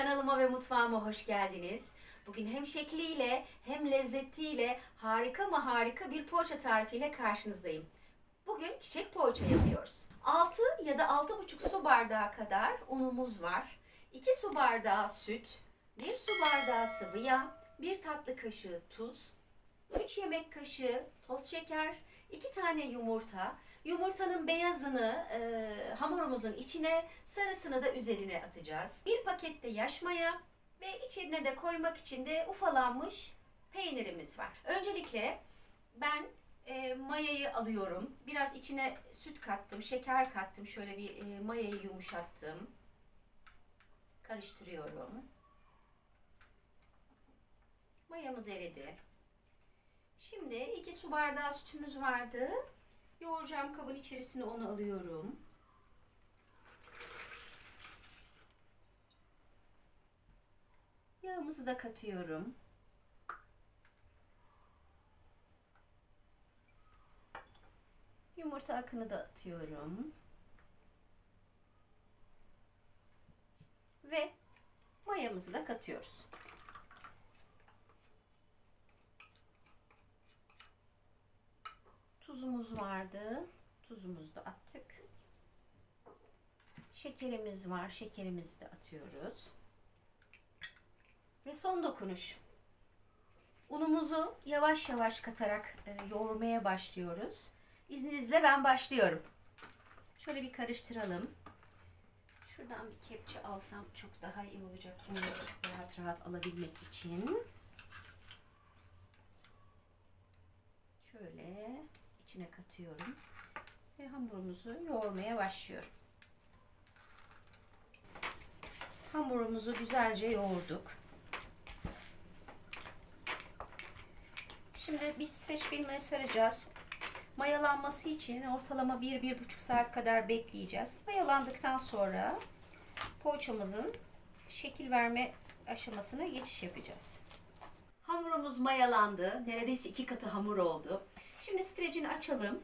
Kanalıma ve mutfağıma hoş geldiniz. Bugün hem şekliyle hem lezzetiyle harika mı harika bir poğaça tarifiyle karşınızdayım. Bugün çiçek poğaça yapıyoruz. 6 ya da 6,5 su bardağı kadar unumuz var. 2 su bardağı süt, 1 su bardağı sıvı yağ, 1 tatlı kaşığı tuz, 3 yemek kaşığı toz şeker, 2 tane yumurta. Yumurtanın beyazını e, hamurumuzun içine, sarısını da üzerine atacağız. Bir paket de yaş maya ve içine de koymak için de ufalanmış peynirimiz var. Öncelikle ben e, mayayı alıyorum. Biraz içine süt kattım, şeker kattım. Şöyle bir e, mayayı yumuşattım. Karıştırıyorum. Mayamız eridi. Şimdi 2 su bardağı sütümüz vardı. Yoğuracağım kabın içerisine onu alıyorum. Yağımızı da katıyorum. Yumurta akını da atıyorum. Ve mayamızı da katıyoruz. Tuzumuz vardı. Tuzumuzu da attık. Şekerimiz var. Şekerimizi de atıyoruz. Ve son dokunuş. Unumuzu yavaş yavaş katarak e, yoğurmaya başlıyoruz. İzninizle ben başlıyorum. Şöyle bir karıştıralım. Şuradan bir kepçe alsam çok daha iyi olacak. Bunu rahat rahat alabilmek için. Şöyle içine katıyorum. Ve hamurumuzu yoğurmaya başlıyorum. Hamurumuzu güzelce yoğurduk. Şimdi bir streç filme saracağız. Mayalanması için ortalama 1-1,5 saat kadar bekleyeceğiz. Mayalandıktan sonra poğaçamızın şekil verme aşamasına geçiş yapacağız. Hamurumuz mayalandı. Neredeyse iki katı hamur oldu. Şimdi strecini açalım.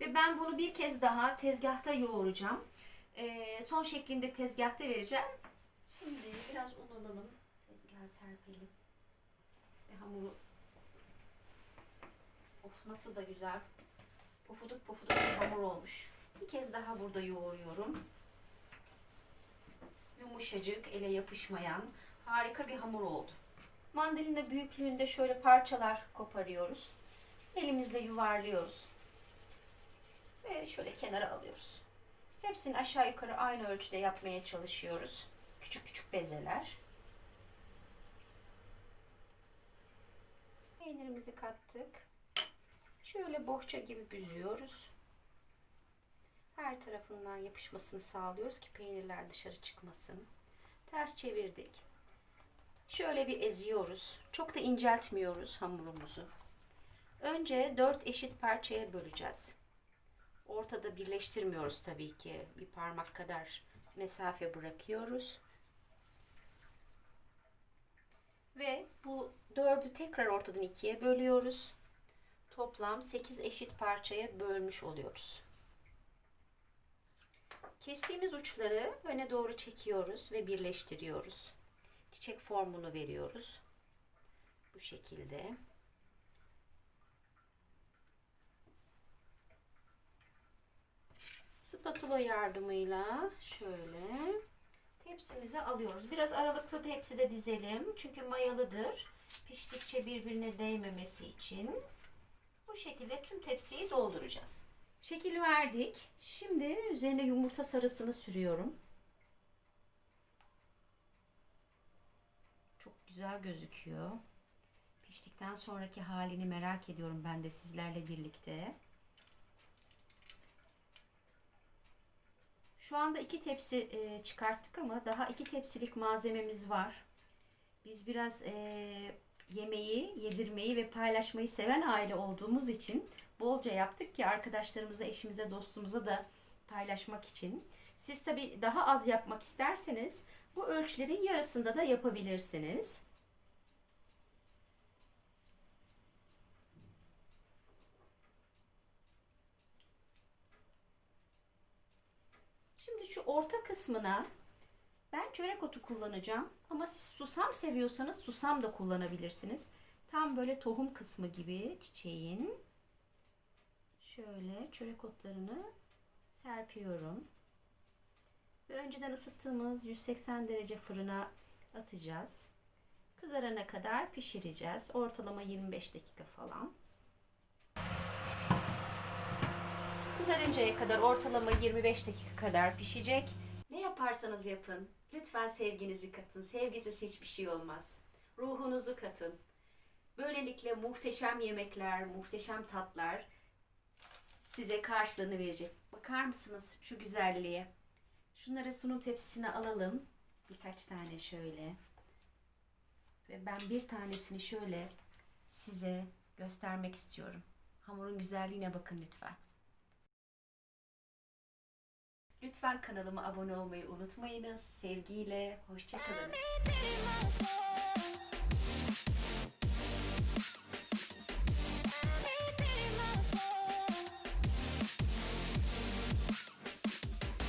Ve ben bunu bir kez daha tezgahta yoğuracağım. Ee, son şeklinde tezgahta vereceğim. Şimdi biraz un alalım. Tezgaha serpelim. Ve hamuru Of nasıl da güzel. Pofuduk pofuduk bir hamur olmuş. Bir kez daha burada yoğuruyorum. Yumuşacık, ele yapışmayan harika bir hamur oldu. Mandalina büyüklüğünde şöyle parçalar koparıyoruz. Elimizle yuvarlıyoruz. Ve şöyle kenara alıyoruz. Hepsini aşağı yukarı aynı ölçüde yapmaya çalışıyoruz. Küçük küçük bezeler. Peynirimizi kattık. Şöyle bohça gibi büzüyoruz. Her tarafından yapışmasını sağlıyoruz ki peynirler dışarı çıkmasın. Ters çevirdik. Şöyle bir eziyoruz. Çok da inceltmiyoruz hamurumuzu. Önce 4 eşit parçaya böleceğiz. Ortada birleştirmiyoruz tabii ki. Bir parmak kadar mesafe bırakıyoruz. Ve bu dördü tekrar ortadan ikiye bölüyoruz. Toplam 8 eşit parçaya bölmüş oluyoruz. Kestiğimiz uçları öne doğru çekiyoruz ve birleştiriyoruz. Çiçek formunu veriyoruz. Bu şekilde. Spatula yardımıyla şöyle tepsimize alıyoruz. Biraz aralıklı tepside dizelim. Çünkü mayalıdır. Piştikçe birbirine değmemesi için. Bu şekilde tüm tepsiyi dolduracağız. Şekil verdik. Şimdi üzerine yumurta sarısını sürüyorum. Çok güzel gözüküyor. Piştikten sonraki halini merak ediyorum ben de sizlerle birlikte. Şu anda iki tepsi e, çıkarttık ama daha iki tepsilik malzememiz var. Biz biraz e, yemeği, yedirmeyi ve paylaşmayı seven aile olduğumuz için bolca yaptık ki arkadaşlarımıza, eşimize, dostumuza da paylaşmak için. Siz tabi daha az yapmak isterseniz bu ölçülerin yarısında da yapabilirsiniz. Şimdi şu orta kısmına Ben çörek otu kullanacağım ama siz susam seviyorsanız susam da kullanabilirsiniz. Tam böyle tohum kısmı gibi çiçeğin. Şöyle çörek otlarını serpiyorum. Ve önceden ısıttığımız 180 derece fırına atacağız. Kızarana kadar pişireceğiz. Ortalama 25 dakika falan. Kızarıncaya kadar ortalama 25 dakika kadar pişecek. Ne yaparsanız yapın. Lütfen sevginizi katın. Sevgisiz hiçbir şey olmaz. Ruhunuzu katın. Böylelikle muhteşem yemekler, muhteşem tatlar size karşılığını verecek. Bakar mısınız şu güzelliğe? Şunları sunum tepsisine alalım. Birkaç tane şöyle. Ve ben bir tanesini şöyle size göstermek istiyorum. Hamurun güzelliğine bakın lütfen. Lütfen kanalıma abone olmayı unutmayınız. Sevgiyle, hoşçakalın.